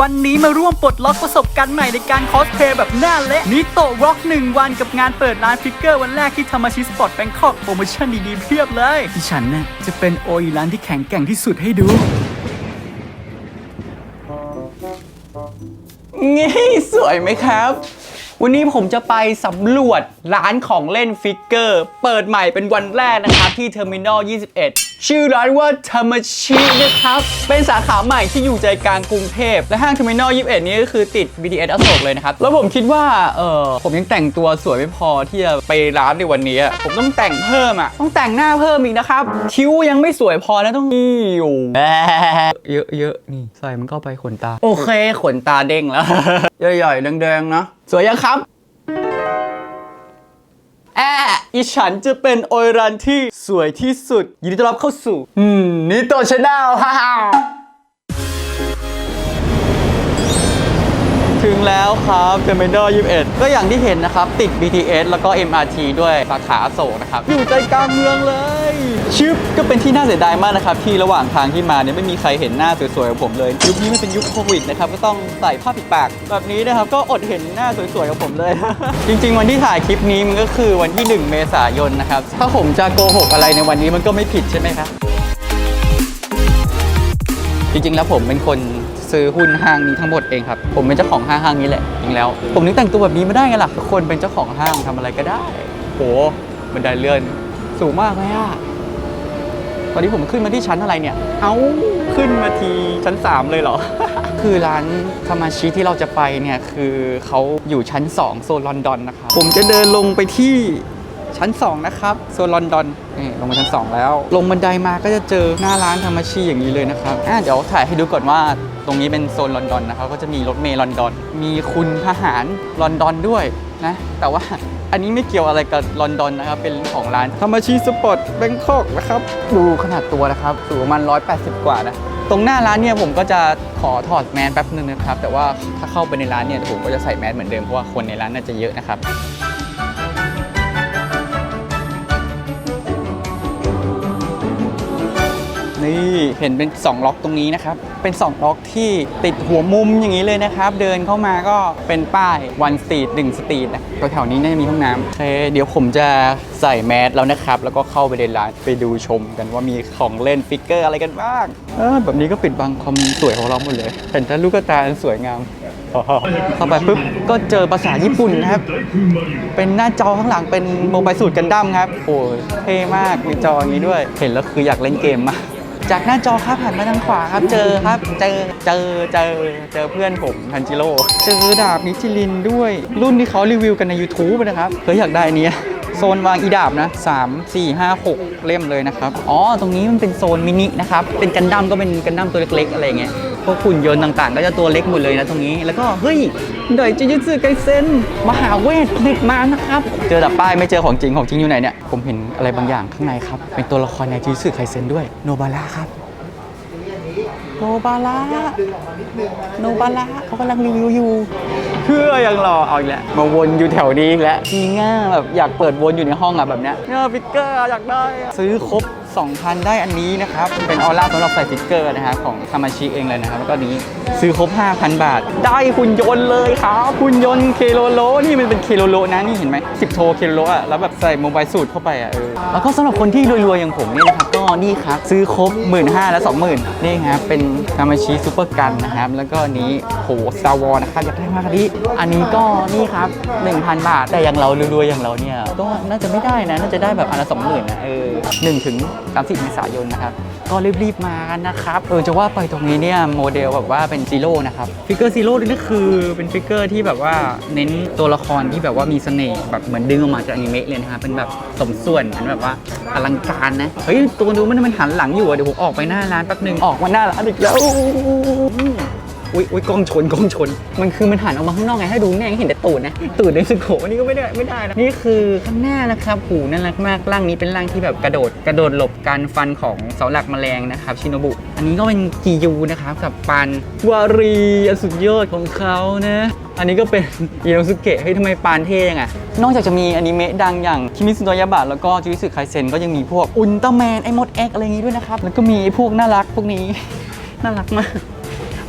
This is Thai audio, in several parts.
วันนี้มาร่วมปลดล็อกประสบการณ์ใหม่ในการคอสเพลย์แบบหน้าเละนิโตะร็อกหนึ่งวันกับงานเปิดร้านฟิกเกอร์วันแรกที่ธรรมชิสปอร์ตแบงคอกโปรโมชั่นดีๆเพียบเลยที่ฉันน่ะจะเป็นโออีร้านที่แข็งแกร่งที่สุดให้ดูงี้สวยไหมครับ วันนี้ผมจะไปสำรวจร้านของเล่นฟิกเกอร์ เปิดใหม่เป็นวันแรกนะครับ ที่เทอร์มินอล 21 ชื่อร้านว่าธรรมชินะครับ เป็นสาขาใหม่ที่อยู่ใจกลางกรุงเทพ และห้างเทอร์มินอล 21 นี้ก็คือติด BTS อโศกเลยนะครับ แล้วผมคิดว่า เออผมยังแต่งตัวสวยไม่พอที่จะไปร้านในวันนี้ ผมต้องแต่งเพิ่มอะ ต้องแต่งหน้าเพิ่มอีกนะครับ คิ้วยังไม่สวยพอนะต้องนี่อยู่เยอะเยอะๆนี่ใส่มันก็ไปขนตา โอเคขนตาเด้งแล้ว ใหญ่ๆแดงๆนะสวยยังครับแอะอีฉันจะเป็นโอยรันที่สวยที่สุด ยินดีต้อนรับเข้าสู่ อืมนิโตชาแนลฮ่า แล้วครับเทอร์มินอล21 ก็อย่างที่เห็นนะครับ ติด BTS แล้วก็ MRT ด้วยสาขาอโศกนะครับ อยู่ใจกลางเมืองเลยชึบก็เป็นที่น่าเสียดายมากนะครับ ที่ระหว่างทางที่มาเนี่ยไม่มีใครเห็นหน้าสวยๆของผมเลย ยุคนี้ไมันเป็นยุคโควิดนะครับ ก็ต้องใส่ผ้าปิดปาก แบบนี้นะครับ ก็อดเห็นหน้าสวยๆของผมเลย จริง ๆ วันที่ถ่ายคลิปนี้มันก็คือวันที่ 1 เมษายนนะครับ ถ้าผมจะโกหกอะไรในวันนี้มันก็ไม่ผิดใช่ไหมครับจริงๆแล้วผมเป็นคน ซื้อหุ้นห้างนี้ทั้งหมดเองครับ ผมเป็นเจ้าของห้างห้างนี้แหละจริงแล้ว ผมนึกแต่งตัวแบบนี้มาได้ไงล่ะคนเป็นเจ้าของห้างทำอะไรก็ได้โหบันไดเลื่อนสูงมากไหมอะตอนนี้ผมขึ้นมาที่ชั้นอะไรเนี่ย เอ้าขึ้นมาทีชั้น 3 เลยเหรอ คือร้านธรรมาชิที่เราจะไปเนี่ย คือเขาอยู่ชั้น 2 โซนลอนดอนนะครับ ผมจะเดินลงไปที่ชั้น 2 นะครับ โซนลอนดอนนี่ลงมาชั้น 2 แล้ว ลงบันไดมาก็จะเจอหน้าร้านธรรมชีอย่างนี้เลยนะครับอะเดี๋ยวถ่ายให้ดูก่อนว่า ตรงนี้เป็นโซนลอนดอนนะครับก็จะมีรถเมล์ลอนดอน มีคุณทหารลอนดอนด้วยนะแต่ว่าอันนี้ไม่เกี่ยวอะไรกับลอนดอนนะครับ เป็นของร้านธรรมชีสปอร์ตแบงคอกนะครับ ดูขนาดตัวนะครับสูงประมาณ180 กว่านะตรงหน้าร้านเนี่ยผมก็จะขอถอดแมสแป๊บนึงนะครับ แต่ว่าถ้าเข้าไปในร้านเนี่ยผมก็จะใส่แมสเหมือนเดิมเพราะว่าคนในร้านน่าจะเยอะนะครับ นี่เห็นเป็น 2 ล็อกตรงนี้นะครับ เป็น 2 ล็อกที่ติดหัวมุมอย่างนี้เลยนะครับ เดินเข้ามาก็เป็นป้ายวันสตรีทหนึ่งสตรีทนะแถวๆนี้น่าจะมีห้องน้ำโอเคเดี๋ยวผมจะใส่แมสแล้วนะครับ แล้วก็เข้าไปในร้านไปดูชมกันว่ามีของเล่นฟิกเกอร์อะไรกันบ้างเออแบบนี้ก็ปิดบังความสวยของเราหมดเลยเห็นแต่ลูกตาอันสวยงามเข้าไปปุ๊บก็เจอภาษาญี่ปุ่นนะครับ เป็นหน้าจอข้างหลังเป็นโมบายสูตรกันดั้มครับ โอ้ยเท่มากมีจออย่างนี้ด้วย เห็นแล้วคืออยากเล่นเกมมาก จากหน้าจอครับหันมาทางขวาครับ เจอครับ เจอ เจอ เจอ เจอเพื่อนผมทันจิโร่ เจอดาบนิชิลินด้วย รุ่นที่เขารีวิวกันใน YouTube นะครับ เคยอยากได้อันนี้โซนวางอีดาบนะ 3 4 5 6 เล่มเลยนะครับ อ๋อ ตรงนี้มันเป็นโซนมินินะครับ เป็นกันดั้มก็เป็นกันดั้มตัวเล็กๆ อะไรเงี้ย พวกหุ่นยนต์ต่างๆ ก็จะตัวเล็กหมดเลยนะตรงนี้ แล้วก็เฮ้ยเดยจิยุสึไกเซนมหาเวทผลิตมานะครับ เจอแต่ป้ายไม่เจอของจริงของจริงอยู่ไหนเนี่ย ผมเห็นอะไรบางอย่างข้างในครับ เป็นตัวละครในจิยุสึไคเซนด้วยโนบาระครับโนบาระโนบาระเขากำลังรีวิวอยู่เพื่อยังรอเอาอีกแล้วมาวนอยู่แถวนี้อีกแล้วจริงอะแบบอยากเปิดวนอยู่ในห้องอะแบบเนี้ยเนี่ยฟิกเกอร์อยากได้อะซื้อครบ 2,000 ได้อันนี้นะครับ เป็นออร่าสำหรับใส่ฟิกเกอร์นะครับของธรรมชิเองเลยนะครับ แล้วก็นี้ซื้อครบ 5,000 บาท ได้หุ่นยนต์เลยครับหุ่นยนต์เคโลโล นี่มันเป็นเคโลโลนะ นี่เห็นไหม10โทเคโลโลอะ แล้วแบบใส่โมบายสูตรเข้าไปอะเออแล้วก็สำหรับคนที่รวยๆ อย่างผมเนี่ยนะครับ ก็นี่ครับ ซื้อครบ 1 5ื่นและ20,000นี่ครับ เป็นธรรมชิซูเปอร์กันนะครับ แล้วก็นี้โหสตาร์วอลนะครับอยากได้มากอันนี้อันนี้ก็นี่ครับ 1,000 บาทแต่อย่างเรารวยๆอย่างเราเนี่ยก็น่าจะไม่ได้นะน่าจะได้แบบอันละ20,000นะเออ1ถึง 30 เมษายนนะครับ ก็รีบๆมากันนะครับ เออจะว่าไปตรงนี้เนี่ยโมเดลแบบว่าเป็นซีโร่นะครับ ฟิกเกอร์ซีโร่นี่คือเป็นฟิกเกอร์ที่แบบว่าเน้นตัวละครที่แบบว่ามีเสน่ห์แบบเหมือนดึงออกมาจากอนิเมะเลยนะครับ เป็นแบบสมส่วนเหมือนแบบว่าอลังการนะ เฮ้ยตัวดูมันมันหันหลังอยู่อะเดี๋ยวผมออกไปหน้าร้านแป๊บนึงออกมาหน้าร้านอีกแล้ว อุ้ยอุ้ยกล้องชนกล้องชน มันคือมันหันออกมาข้างนอกไงให้ดูแน่เห็นแต่ตูดนะตูดในสึโกะอันนี้ก็ไม่ได้ไม่ได้นะนี่คือข้างหน้านะครับหูน่ารักมากร่างนี้เป็นร่างที่แบบกระโดดกระโดดหลบการฟันของเสาหลักแมลงนะครับชินโนบุ อันนี้ก็เป็นกิยูนะครับกับปันวารีอันสุดยอดของเขานะอันนี้ก็เป็นอิโนสุเกะเฮ้ยทำไมปานเท่ยังไงนอกจากจะมีอนิเมะดังอย่างคิมิซุโนยาบะแล้วก็จูวิสึไคเซนก็ยังมีพวกอุลตร้าแมนไอ้มดเอ็กอะไรอย่างงี้ด้วยนะครับแล้วก็มีพวกน่ารักพวกนี้น่ารักมาก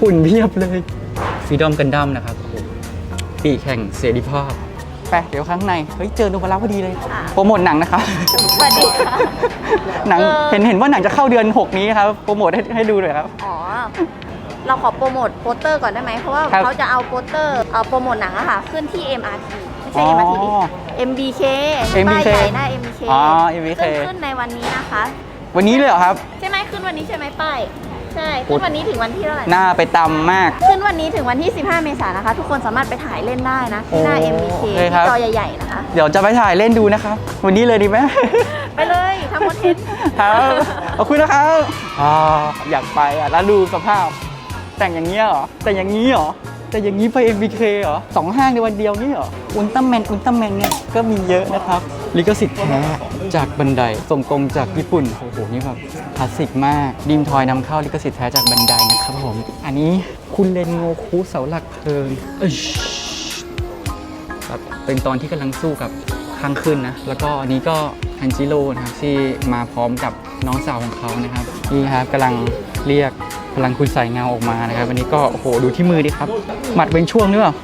หุ่นเพียบเลยฟ e ดอมกันดั้มนะครับโอ้โหปีกแห่งเสรีภาพไปเดี๋ยวข้างใน เฮ้ย เจอโนบาระพอดีเลยโปรโมทหนังนะครับสวัสดีค่ะหนังเออเห็นเห็นว่าหนังจะเข้าเดือน 6 นี้ครับโปรโมทให้ให้ดูหน่อยครับ อ๋อ เราขอโปรโมทโปสเตอร์ก่อนได้ไหม เพราะว่าครับเขาจะเอาโปสเตอร์เอาโปรโมทหนังอะค่ะ ขึ้นที่ MRT ไม่ใช่อ๋อ MRT ดิ MBK ป้าย MBK ใหญ่หน้า MBK อ๋อ MBK ซึ่งขึ้นในวันนี้นะคะ วันนี้เลยเหรอครับ ใช่ไหมขึ้นวันนี้ใช่ไหมป้าย ใช่ขึ้นวันนี้ถึงวันที่เท่าไหร่หน้าไปตำมาก ขึ้นวันนี้ถึงวันที่ 15 เมษายนนะคะ ทุกคนสามารถไปถ่ายเล่นได้นะที่หน้าโอ้ MBK โอเคครับที่จอใหญ่ๆนะคะ เดี๋ยวจะไปถ่ายเล่นดูนะครับ วันนี้เลยดีไหมไปเลยทำคอนเทนต์ครับขอบคุณนะครับอ่าอยากไปอะแล้วดูสภาพ แต่งอย่างเงี้ยเหรอแต่งอย่างนี้เหรอแต่อย่างนี้ไป MBK เหรอสองห้างในวันเดียวนี่เหรอ อุลตร้าแมน อุลตร้าแมนเนี่ยก็มีเยอะนะครับ ลิขสิทธิ์แท้จากบันไดส่งตรงจากญี่ปุ่น โอ้โห นี่แบบคลาสสิกมาก ดิมทอยนำเข้าลิขสิทธิ์แท้จากบันไดนะครับผม อันนี้คุณเลนโงคุเสาหลักเพลิงเอ้ยแบบเป็นตอนที่กำลังสู้กับข้างขึ้นนะ แล้วก็อันนี้ก็ฮันจิโร่นะครับที่มาพร้อมกับน้องสาวของเขานะครับ นี่ครับกำลังเรียกพลังคุณใส่เงาออกมานะครับวันนี้ก็โอ้โหดูที่มือดิครับหมัดเป็นช่วงหรือเปล่า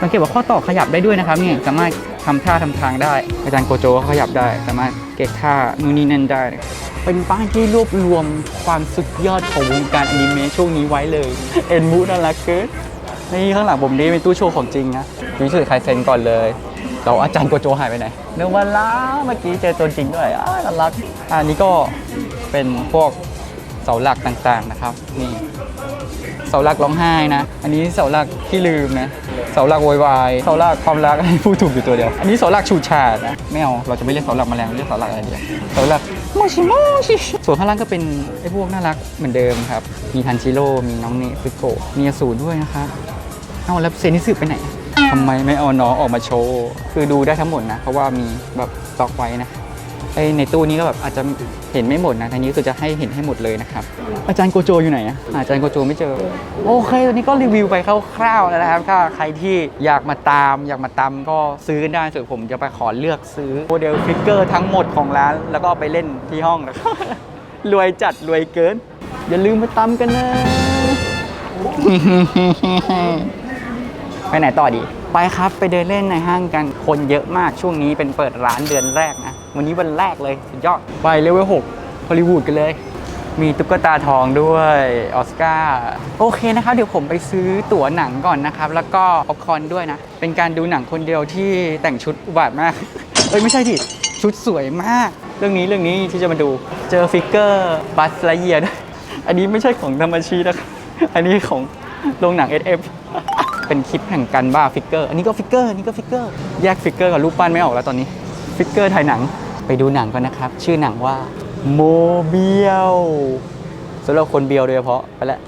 สังเกตว่าข้อต่อขยับได้ด้วยนะครับนี่สามารถ ทำท่าทำทางได้ อาจารย์โกโจก็ขยับได้ สามารถเก็กท่านู่นนี่นั่นได้ เป็นป้ายที่รวบรวมความสุดยอดของวงการอนิเมะช่วงนี้ไว้เลย เอ็นมูน่ารักเกินนี่ข้างหลังผมนี่เป็นตู้โชว์ของจริงนะยูสุใครเซ็นก่อนเลยเราอาจารย์โกโจหายไปไหนเนื้อวันล้าเมื่อกี้เจอตัวจริงด้วยอ่าน่ารักอันนี้ก็เป็นพวก เสาหลักต่างๆนะครับ นี่ เสาหลักร้องไห้นะ อันนี้เสาหลักที่ลืมนะเสาหลักโวยวายเสาหลักความรักให้พูดถูกอยู่ตัวเดียว อันนี้เสาหลักฉูดฉาดนะไม่เอาเราจะไม่เรียกเสาหลักแมลงเรียกเสาหลักอะไรเดียวเสาหลักโมชิโมชิส่วนข้างล่างก็เป็นไอ้พวกน่ารักเหมือนเดิมครับ มีทันชิโร่มีน้องเนซึโกะมีอสูรด้วยนะครับเอาแล้วเซนิสึไปไหนทำไมไม่เอาน้องออกมาโชว์ คือดูได้ทั้งหมดนะ เพราะว่ามีแบบสต็อกไว้นะ ในตู้นี้ก็แบบอาจจะเห็นไม่หมดนะทางนี้คือจะให้เห็นให้หมดเลยนะครับ อาจารย์โกโจอยู่ไหนอะหาอาจารย์โกโจไม่เจอ โอเคตอนนี้ก็รีวิวไปคร่าวๆแล้วนะครับถ้าใครที่อยากมาตาม อยากมาตามก็ซื้อกันได้ส่วนผมจะไปขอเลือกซื้อโมเดลฟิกเกอร์ทั้งหมดของร้าน แล้วก็เอาไปเล่นที่ห้องนะครับรวยจัดรวยเกิน อย่าลืมมาตามกันนะไปไหนต่อดี ไปครับไปเดินเล่นในห้างกันคนเยอะมากช่วงนี้เป็นเปิดร้านเดือนแรกนะ วันนี้วันแรกเลยสุดยอด ไปเลเวลหกฮอลลีวูดกันเลย มีตุ๊กตาทองด้วยออสการ์โอเคนะครับ เดี๋ยวผมไปซื้อตั๋วหนังก่อนนะครับ แล้วก็ป๊อปคอร์นด้วยนะ เป็นการดูหนังคนเดียวที่แต่งชุดอุบาทมาก เอ้ย ไม่ใช่ดิชุดสวยมาก เรื่องนี้เรื่องนี้ที่จะมาดูเจอฟิกเกอร์บัสไลเยียด้วยอันนี้ไม่ใช่ของธรรมชีนะครับอันนี้ของโรงหนัง SF เป็นคลิปแห่งการบ้าฟิกเกอร์ อันนี้ก็ฟิกเกอร์อันนี้ก็ฟิกเกอร์ แยกฟิกเกอร์กับรูปปั้นไม่ออกแล้วตอนนี้ ฟิกเกอร์ถ่ายหนัง ไปดูหนังก่อนนะครับ ชื่อหนังว่าโมเบียวสำหรับคนเบียวโดยเฉพาะไปแล้ว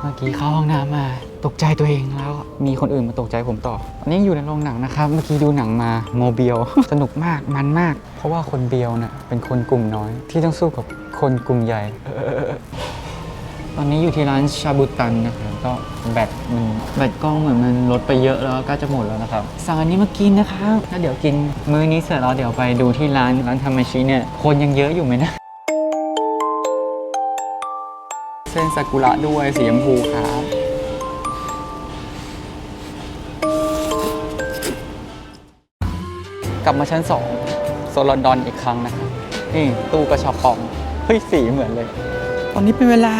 เมื่อกี้เข้าห้องน้ำมา ตกใจตัวเองแล้วมีคนอื่นมาตกใจผมต่อ อันนี้อยู่ในโรงหนังนะครับ เมื่อกี้ดูหนังมาโมเบียสนุกมากมันมาก เพราะว่าคนเบียวเนะ่ะเป็นคนกลุ่มน้อย ที่ต้องสู้กับคนกลุ่มใหญ่ ตอนนี้อยู่ที่ร้านชาบูตันนะครับก็แบตมันแบตกล้องเหมือนมันลดไปเยอะแล้วก็จะหมดแล้วนะครับสั่งอันนี้มากินนะครับแล้วเดี๋ยวกินมื้อนี้เสร็จแล้วเดี๋ยวไปดูที่ร้านร้านทำมาชิเนี่ยคนยังเยอะอยู่ไหมนะ เส้นซากุระด้วยสีชมพูครับกลับมาชั้น 2 โซลอนดอนอีกครั้งนะครับนี่ตู้กระชอบปองเฮ้ยสีเหมือนเลย ตอนนี้เป็นเวลา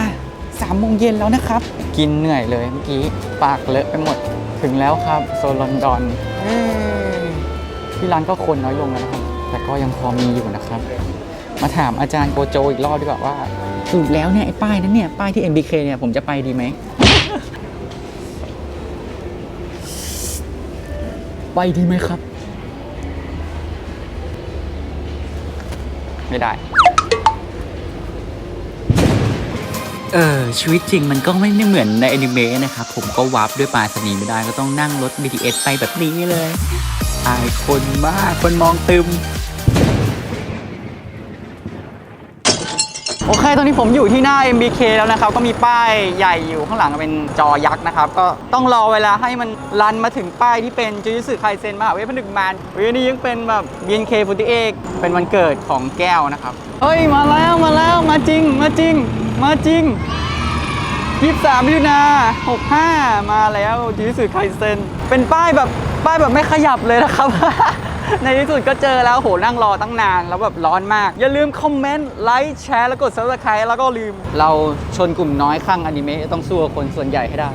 3โมงเย็นแล้วนะครับ กินเหนื่อยเลยเมื่อกี้ ปากเลอะไปหมด ถึงแล้วครับ โซลอนดอนเอ้ยที่ร้านก็คนน้อยลงแล้วนะครับ แต่ก็ยังพอมีอยู่นะครับ มาถามอาจารย์โกโจอีกรอบดีกว่าว่าสรุปแล้วเนี่ยไอ้ป้ายนั้นเนี่ย ป้ายที่ MBK เนี่ย ผมจะไปดีไหม ไปดีไหมครับ ไม่ได้ เออชีวิตจริงมันก็ไม่ได้เหมือนในอนิเมะนะครับ ผมก็วาร์ปด้วยปลาสนีไม่ได้ก็ต้องนั่งรถ BTS ไปแบบนี้เลยอายคนมากคนมองตึม โอเค ตอนนี้ผมอยู่ที่หน้า MBK แล้วนะครับ ก็มีป้ายใหญ่อยู่ข้างหลังเป็นจอยักษ์นะครับ ก็ต้องรอเวลาให้มันรันมาถึงป้ายที่เป็นจูจิสึไคเซนมหาเวทผนึกมารเฮ้ยนี่ยังเป็นแบบ BNK48 เป็นวันเกิดของแก้วนะครับ เฮ้ย มาแล้วมาแล้วมาจริงมาจริง มาจริง 23มิถุนา65 มาแล้วจูจิสึไคเซนเป็นป้ายแบบป้ายแบบไม่ขยับเลยนะครับ ในที่สุดก็เจอแล้วโหนั่งรอตั้งนาน แล้วแบบร้อนมาก อย่าลืมคอมเมนต์ ไลค์ แชร์ แล้วกด subscribe แล้วก็ลืม เราชนกลุ่มน้อยข้างอนิเมะต้องสู้กับคนส่วนใหญ่ให้ได้